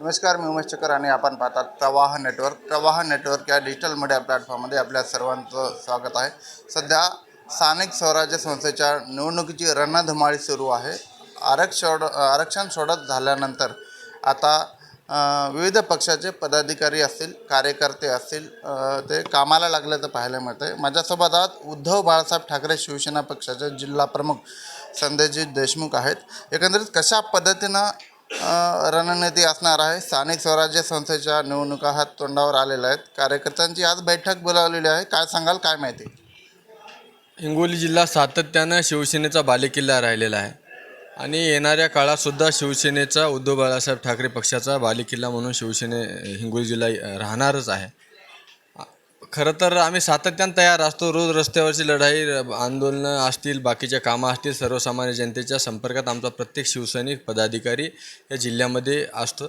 नमस्कार मी उमेश चकर आणि आपण पाहतात प्रवाह नेटवर्क प्रवाह नेटवर्क या डिजिटल मीडिया प्लॅटफॉर्ममध्ये आपल्या सर्वांचं स्वागत आहे. सध्या स्थानिक स्वराज्य संस्थेच्या निवडणुकीची रणधुमाळी सुरू आहे. आरक्षण आरक्षण सोडत झाल्यानंतर आता विविध पक्षाचे पदाधिकारी असतील कार्यकर्ते असतील ते कामाला लागल्याचं पाहायला मिळतं. आहे माझ्यासोबत आज उद्धव बाळासाहेब ठाकरे शिवसेना पक्षाचे जिल्हा प्रमुख संदेशजी देशमुख आहेत. एकंदरीत कशा पद्धतीनं रणनीती असणार आहे. स्थानिक स्वराज्य संस्थेच्या निवडणुका हात तोंडावर आलेल्या आहेत. कार्यकर्त्यांची आज बैठक बोलावलेली आहे. काय सांगाल काय माहिती? हिंगोली जिल्हा सातत्यानं शिवसेनेचा बालेकिल्ला राहिलेला आहे. आणि येणाऱ्या काळातसुद्धा शिवसेनेचा उद्धव बाळासाहेब ठाकरे पक्षाचा बालेकिल्ला म्हणून शिवसेने हिंगोली जिल्हा राहणारच आहे. खरं तर आम्ही सातत्यानं तयार असतो. रोज रस्त्यावरची लढाई आंदोलनं असतील बाकीच्या कामं असतील सर्वसामान्य जनतेच्या संपर्कात आमचा प्रत्येक शिवसैनिक पदाधिकारी या जिल्ह्यामध्ये असतो.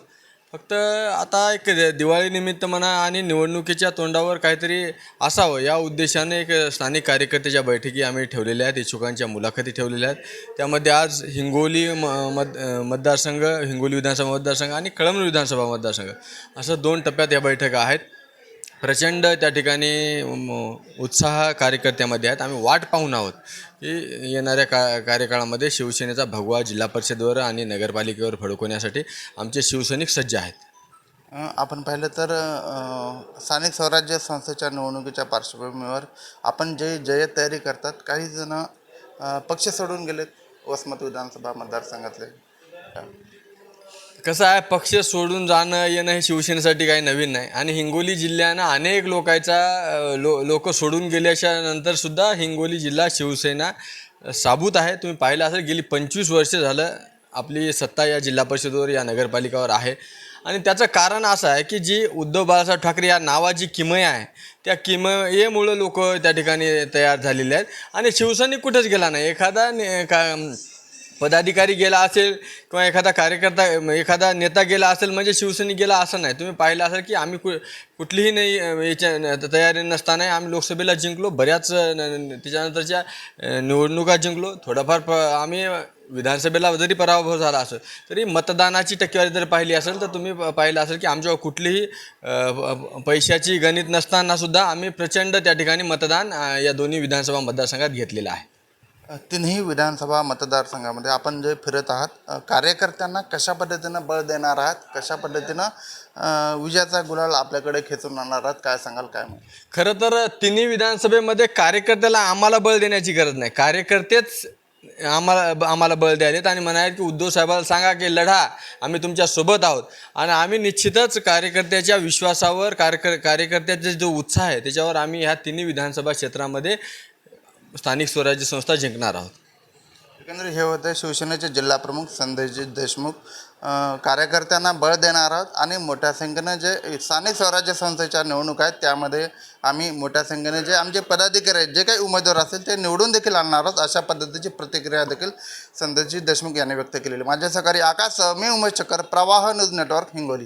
फक्त आता एक दि- दिवाळीनिमित्त म्हणा आणि निवडणुकीच्या तोंडावर काहीतरी असावं या उद्देशाने एक स्थानिक कार्यकर्त्याच्या बैठकी आम्ही ठेवलेल्या आहेत इच्छुकांच्या मुलाखती ठेवलेल्या आहेत. त्यामध्ये आज हिंगोली म मत मतदारसंघ हिंगोली विधानसभा मतदारसंघ आणि कळमनुरी विधानसभा मतदारसंघ असं दोन टप्प्यात या बैठका आहेत. प्रचंड त्या ठिकाणी उत्साह कार्यकर्त्यामध्ये आहेत. आम्ही वाट पाहून आहोत की येणाऱ्या का कार्यकाळामध्ये शिवसेनेचा भगवा जिल्हा परिषदवर आणि नगरपालिकेवर फडकवण्यासाठी आमचे शिवसैनिक सज्ज आहेत. आपण पाहिलं तर स्थानिक स्वराज्य संस्थेच्या निवडणुकीच्या पार्श्वभूमीवर आपण जे जय तयारी करतात काही जण पक्ष सोडून गेलेत वसमत विधानसभा मतदारसंघातले. कसं आहे पक्ष सोडून जाणं येणं हे शिवसेनेसाठी काही नवीन नाही. आणि हिंगोली जिल्ह्यानं अनेक लोकांचा लो लोक सोडून गेल्याच्या नंतरसुद्धा हिंगोली जिल्हा शिवसेना साबूत आहे. तुम्ही पाहिलं असेल गेली पंचवीस वर्ष झालं आपली सत्ता या जिल्हा परिषदेवर या नगरपालिकावर आहे. आणि त्याचं कारण असं आहे की जी उद्धव बाळासाहेब ठाकरे या नावाची किमया आहे त्या किमयेमुळं लोक त्या ठिकाणी तयार झालेले आहेत. आणि शिवसैनिक कुठंच गेला नाही. एखादा ने- का पदाधिकारी गेला असेल किंवा एखादा कार्यकर्ता एखादा नेता गेला असेल म्हणजे शिवसैनिक गेला असं नाही. तुम्ही पाहिलं असेल की आम्ही कु कुठलीही नाही याच्या न- तयारी नसताना आम्ही लोकसभेला जिंकलो बऱ्याच त्याच्यानंतरच्या निवडणुका जिंकलो. थोडाफार प आम्ही विधानसभेला जरी पराभव झाला असेल तरी मतदानाची टक्केवारी जर पाहिली असेल तर तुम्ही पाहिलं असेल की आमच्या कुठलीही पैशाची गणित नसतानासुद्धा आम्ही प्रचंड त्या ठिकाणी मतदान या दोन्ही विधानसभा मतदारसंघात घेतलेलं आहे. तिन्ही विधानसभा मतदारसंघामध्ये आपण जे फिरत आहात कार्यकर्त्यांना कशा पद्धतीनं बळ देणार आहात कशा पद्धतीनं विजयाचा गुलाल आपल्याकडे खेचून आणणार आहात काय सांगाल काय खरं तर तिन्ही विधानसभेमध्ये कार्यकर्त्याला आम्हाला बळ देण्याची गरज नाही. कार्यकर्तेच आम्हाला ब- आम्हाला बळ द्यायलेत आणि म्हणाले की उद्धव साहेबाला सांगा की लढा आम्ही तुमच्यासोबत आहोत. आणि आम्ही निश्चितच कार्यकर्त्याच्या विश्वासावर कार्यकर कार्यकर्त्याचा जो उत्साह आहे त्याच्यावर आम्ही ह्या तिन्ही विधानसभा क्षेत्रामध्ये स्थानिक स्वराज्य संस्था जिंकणार आहोत. एकंदरीत हे होते शिवसेनेचे जिल्हाप्रमुख संदेशजी देशमुख. अ, कार्यकर्त्यांना बळ देणार आहोत आणि मोठ्या संख्येनं जे स्थानिक स्वराज्य संस्थेच्या निवडणूक आहेत त्यामध्ये आम्ही मोठ्या संख्येने जे आमचे पदाधिकारी आहेत जे काही उमेदवार असतील ते निवडून देखील आणणार आहोत. अशा पद्धतीची प्रतिक्रिया देखील संदेशजी देशमुख यांनी व्यक्त केलेली माझ्या सहकारी आकाश मी उमेश चक्कर प्रवाह न्यूज नेटवर्क हिंगोली.